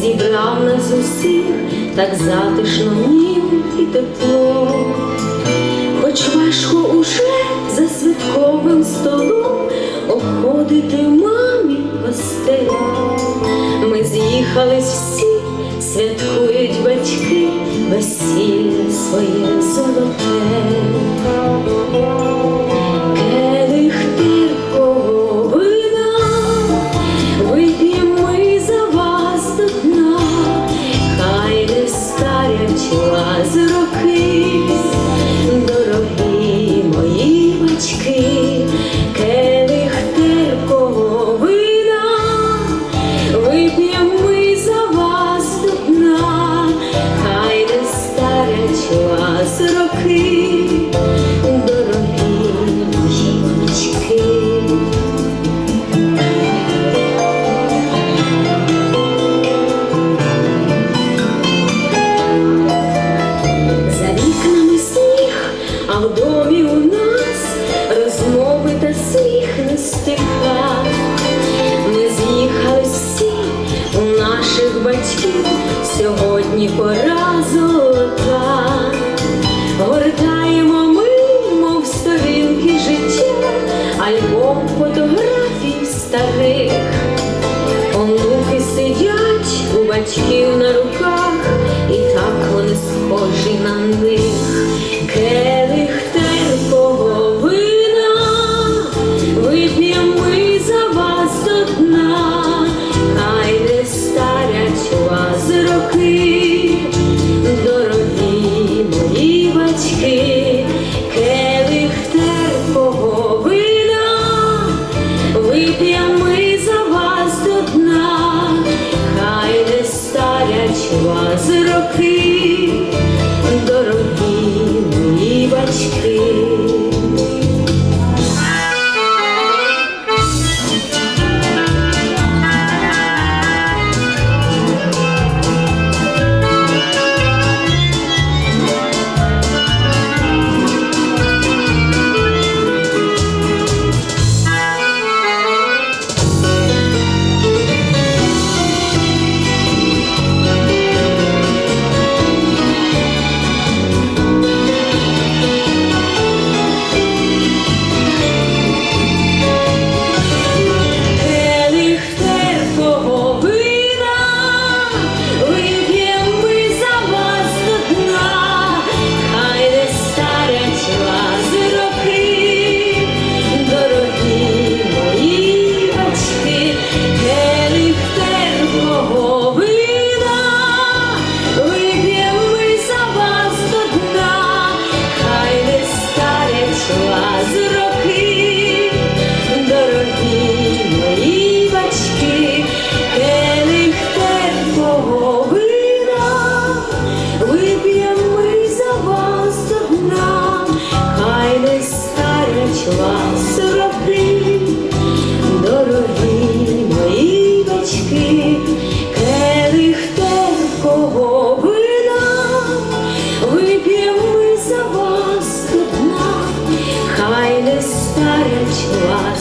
зібрав нас усіх, так затишно ніби і тепло. Хоч важко уже за святковим столом обходити мамі гостей. Ми з'їхались всі, святкують батьки весілля своє золоте. Пора золота. Гортаємо ми, мов сторінки життя, альбом фотографій старих. Онуки сидять у батьків на руках, і так вони схожі на них. старым чуваш.